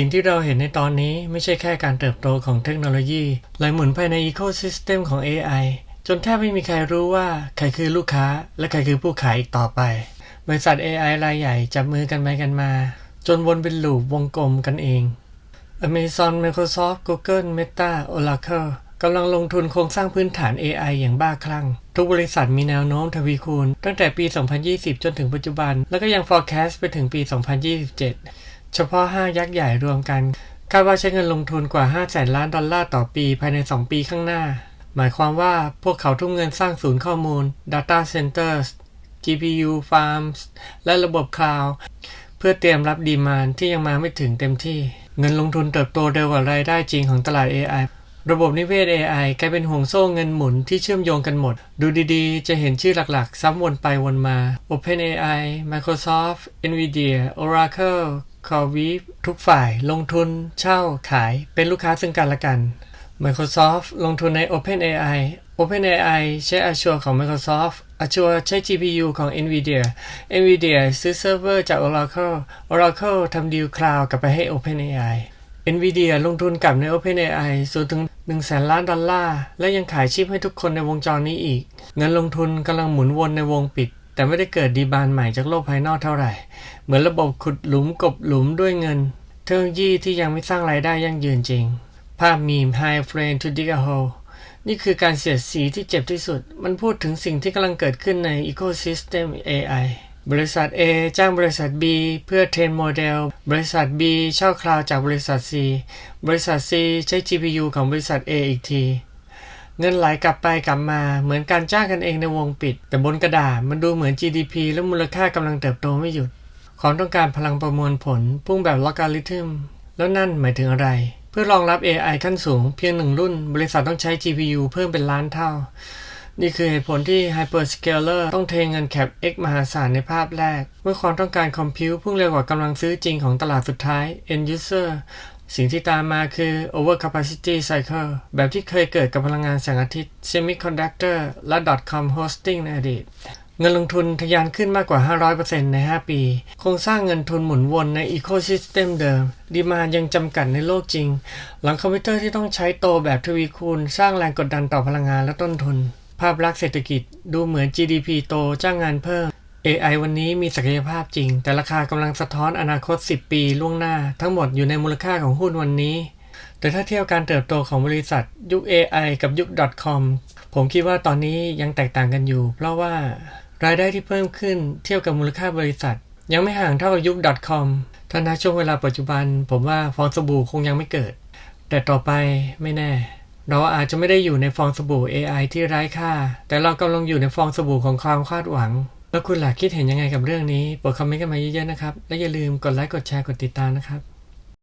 สิ่งที่เราเห็นในตอนนี้ไม่ใช่แค่การเติบโตของเทคโนโลยีไหลหมุนภายในอีโคซิสเต็มของ AI จนแทบไม่มีใครรู้ว่า ใครคือลูกค้า และใครคือผู้ขายอีกต่อไป บริษัท AI รายใหญ่จับมือกันไปกันมา จนวนเป็นลูปวงกลมกันเอง Amazon Microsoft Google Meta Oracle กำลังลงทุนโครงสร้างพื้นฐาน AI อย่างบ้าคลั่ง ทุกบริษัทมีแนวโน้มทวีคูณ ตั้งแต่ปี 2020 จนถึงปัจจุบัน แล้วก็ยัง forecast ไปถึงปี 2027 เฉพาะ5ยักษ์ใหญ่รวมกันคาดว่าใช้เงินลงทุนกว่า5แสนล้านดอลลาร์ต่อปีภายใน 2 ปีข้างหน้า หมายความว่าพวกเขาทุ่มเงินสร้างศูนย์ข้อมูล data centers GPU farms และระบบคลาวด์เพื่อเตรียมรับดีมานที่ยังมาไม่ถึงเต็มที่ เงินลงทุนเติบโตเร็วกว่ารายได้จริงของตลาด AI ระบบนิเวศ AI กลายเป็นห่วงโซ่เงินหมุนที่เชื่อมโยงกันหมด ดูดีๆ จะเห็นชื่อหลักๆ ซ้ำวนไปวนมา OpenAI Microsoft Nvidia Oracle CoreWeave ทุกฝ่ายลงทุนเช่าขายเป็นลูกค้าซึ่งกันและกัน Microsoft ลงทุนใน OpenAI OpenAI ใช้ Azure ของ Microsoft Azure ใช้ GPU ของ Nvidia Nvidia ซื้อเซิร์ฟเวอร์จาก Oracle Oracle ทำดีลคลาวกลับไปให้ OpenAI Nvidia ลงทุนกับใน OpenAI สูงถึง1แสนล้านดอลลาร์ และยังขายชิปให้ทุกคนในวงจรนี้อีก เงินลงทุนกำลังหมุนวนในวงปิด แต่ไม่ได้เกิดดีบานใหม่จากโลกภายนอกเท่าไหร่ เหมือนระบบขุดหลุมกบหลุมด้วยเงิน เทคโนโลยีที่ยังไม่สร้างรายได้ยั่งยืนจริง ภาพมีม High Frame to Dig a Hole นี่คือการเสียดสีที่เจ็บที่สุด มันพูดถึงสิ่งที่กำลังเกิดขึ้นใน Ecosystem AI บริษัท A จ้างบริษัท B เพื่อเทรนโมเดล บริษัท B เช่าคลาวจากบริษัท C บริษัท C ใช้ GPU ของบริษัท A อีกที เงินไหลกลับไปกลับมาเหมือนการจ้างกันเองในวงปิด แต่บนกระดาษมันดูเหมือน GDP และมูลค่ากำลังเติบโตไม่หยุด ความต้องการพลังประมวลผลพุ่งแบบลอการิทึมแล้วนั่นหมายถึงอะไร เพื่อรองรับ AI ขั้นสูงเพียงหนึ่งรุ่น บริษัทต้องใช้ GPU เพิ่มเป็นล้านเท่า นี่คือเหตุผลที่ Hyperscaler ต้องเทเงินแคป X มหาศาลในภาพแรก เมื่อความต้องการคอมพิวพุ่งเร็วกว่ากำลังซื้อจริงของตลาดสุดท้าย End User สิ่งที่ตามมาคือ Overcapacity Cycle แบบที่เคยเกิดกับพลังงานแสงอาทิตย์ Semiconductor และ .com Hosting ในอดีต เงินลงทุนทะยานขึ้นมากกว่า 500%ใน 5 ปี โครงสร้างเงินทุนหมุนวนใน Ecosystem เดิม ดีมายังจำกัดในโลกจริง หลังคอมพิวเตอร์ที่ต้องใช้โตแบบทวีคูณ สร้างแรงกดดันต่อพลังงานและต้นทุน ภาพลักษณ์เศรษฐกิจดูเหมือน GDP โตจ้างงานเพิ่ม AI วันนี้มีศักยภาพจริง แต่ราคากำลังสะท้อนอนาคต 10 ปีล่วงหน้า ทั้งหมดอยู่ในมูลค่าของหุ้นวันนี้ แต่ถ้าเทียบการเติบโตของบริษัทยุค AI กับยุค .com ผมคิดว่าตอนนี้ยังแตกต่างกันอยู่ เพราะว่ารายได้ที่เพิ่มขึ้นเทียบกับมูลค่าบริษัท ยังไม่ห่างเท่ากับยุค .com ถ้าณช่วงเวลาปัจจุบัน ผมว่าฟองสบู่คงยังไม่เกิด แต่ต่อไปไม่แน่ เราอาจจะไม่ได้อยู่ในฟองสบู่ AI ที่ไร้ค่า แต่เรากำลังอยู่ในฟองสบู่ของความคาดหวัง แล้วคุณหลักคิดเห็นยังไงกับเรื่องนี้โปรดคอมเมนต์กันมาเยอะๆนะครับ และอย่าลืมกดไลค์กดแชร์กดติดตามนะครับ